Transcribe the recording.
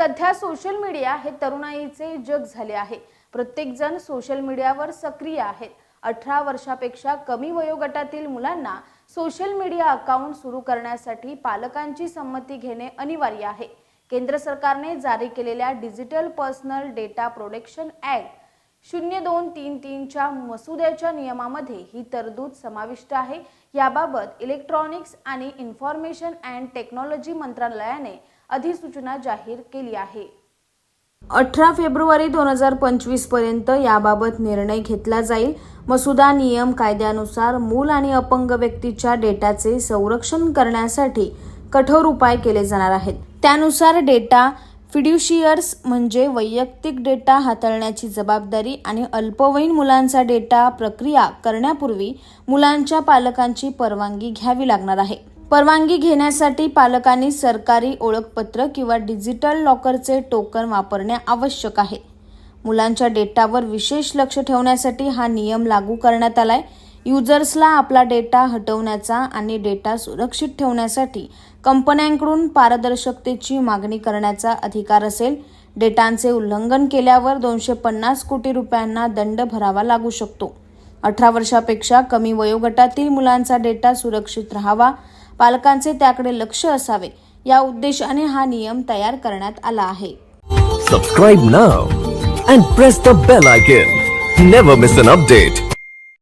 सध्या social media हे तरुणाईचे जग झाले आहे. प्रत्येक जण सोशल मीडियावर सक्रिय आहेत. अठरा वर्षापेक्षा कमी वयोगटातील मुलांना सोशल मीडिया अकाउंट सुरू करण्यासाठी पालकांची संमती घेणे अनिवार्य आहे. केंद्र सरकारने जारी केलेल्या digital personal data protection act शून्य दोन तीन तीनच्या मसुद्याच्या नियमामध्ये ही तरतूद समाविष्ट आहे. याबाबत इलेक्ट्रॉनिक्स आणि इन्फॉर्मेशन अँड टेक्नॉलॉजी मंत्रालयाने अधिसूचना जाहीर केली आहे. अठरा फेब्रुवारी दोन हजार पंचवीसपर्यंत याबाबत निर्णय घेतला जाईल. मसुदा नियम कायद्यानुसार मूल आणि अपंग व्यक्तीच्या डेटाचे संरक्षण करण्यासाठी कठोर उपाय केले जाणार आहेत. त्यानुसार डेटा फिड्युशियर्स म्हणजे वैयक्तिक डेटा हाताळण्याची जबाबदारी आणि अल्पवयीन मुलांचा डेटा प्रक्रिया करण्यापूर्वी मुलांच्या पालकांची परवानगी घ्यावी लागणार आहे. परवानगी घेण्यासाठी पालकांनी सरकारी ओळखपत्र किंवा डिजिटल लॉकरचे टोकन वापरणे आवश्यक आहे. मुलांच्या डेटावर विशेष लक्ष ठेवण्यासाठी हा नियम लागू करण्यात आलाय. युजर्सला आपला डेटा हटवण्याचा आणि डेटा सुरक्षित ठेवण्यासाठी कंपन्यांकडून पारदर्शकतेची मागणी करण्याचा अधिकार असेल. डेटांचे उल्लंघन केल्यावर दोनशे पन्नास कोटी रुपयांना दंड भरावा लागू शकतो. अठरा वर्षापेक्षा कमी वयोगटातील मुलांचा डेटा सुरक्षित राहावा. पालकांचे त्याकडे लक्ष असावे या उद्देशाने हा नियम तयार करण्यात आला आहे. सबस्क्राईब ना and press the bell icon never miss an update